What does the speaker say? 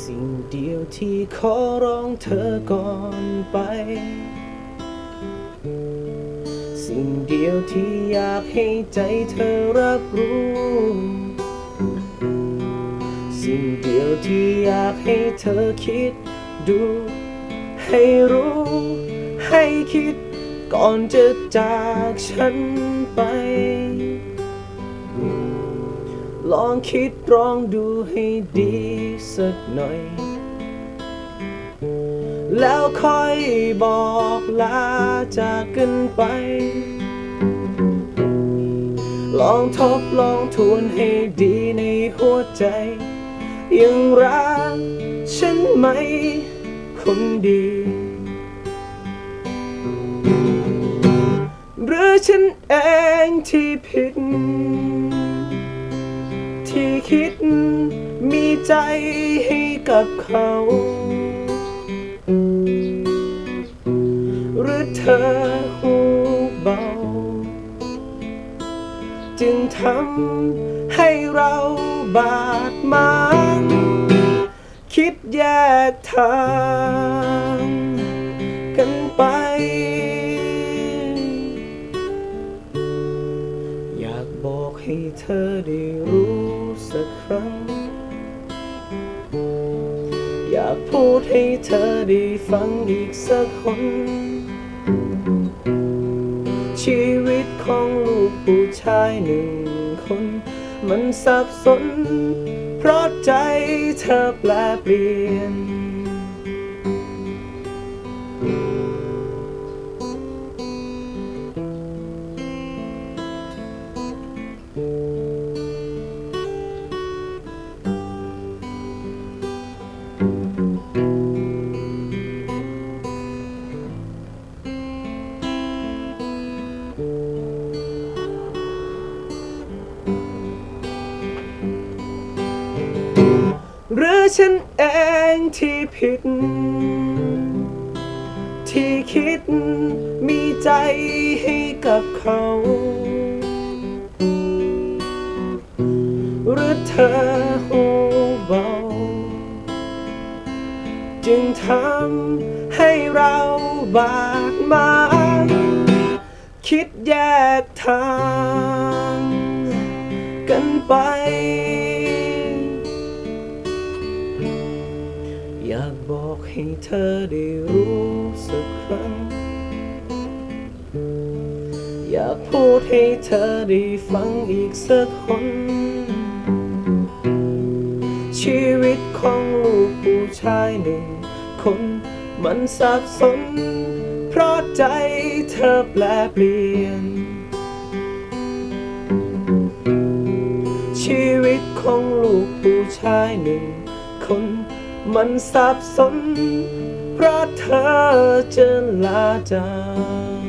สิ่งเดียวที่ขอร้องเธอก่อนไป สิ่งเดียวที่อยากให้ใจเธอรับรู้ สิ่งเดียวที่อยากให้เธอคิดดู ให้รู้ ให้คิดก่อนจะจากฉันไป ลองคิดลองดูให้ดีสักหน่อย แล้วค่อยบอกลาจากกันไป ลองทบลองทวนให้ดีในหัวใจ ยังรักฉันไหมคนดี หรือฉันเองที่ผิด คิด มีใจให้กับเขา หรือเธอหูเบา จึงทำให้เราบาดหมางคิดแยกทาง ให้เธอได้รู้สักครั้ง อยากพูดให้เธอได้ฟังอีกสักคน ชีวิตของลูกผู้ชายหนึ่งคน มันสับสน เพราะใจเธอแปลเปลี่ยน ฉันเองที่ผิด ที่คิดมีใจให้กับเขา หรือเธอหูเบา จึงทำให้เราบาดหมางคิดแยกทางกันไป ให้เธอได้รู้สักครั้ง อยากพูดให้เธอได้ฟังอีกสักคน ชีวิตของลูกผู้ชายหนึ่งคน มันสับสน เพราะใจเธอแปลเปลี่ยน ชีวิตของลูกผู้ชายหนึ่งคน มันสับสน เพราะเธอจะลาจาก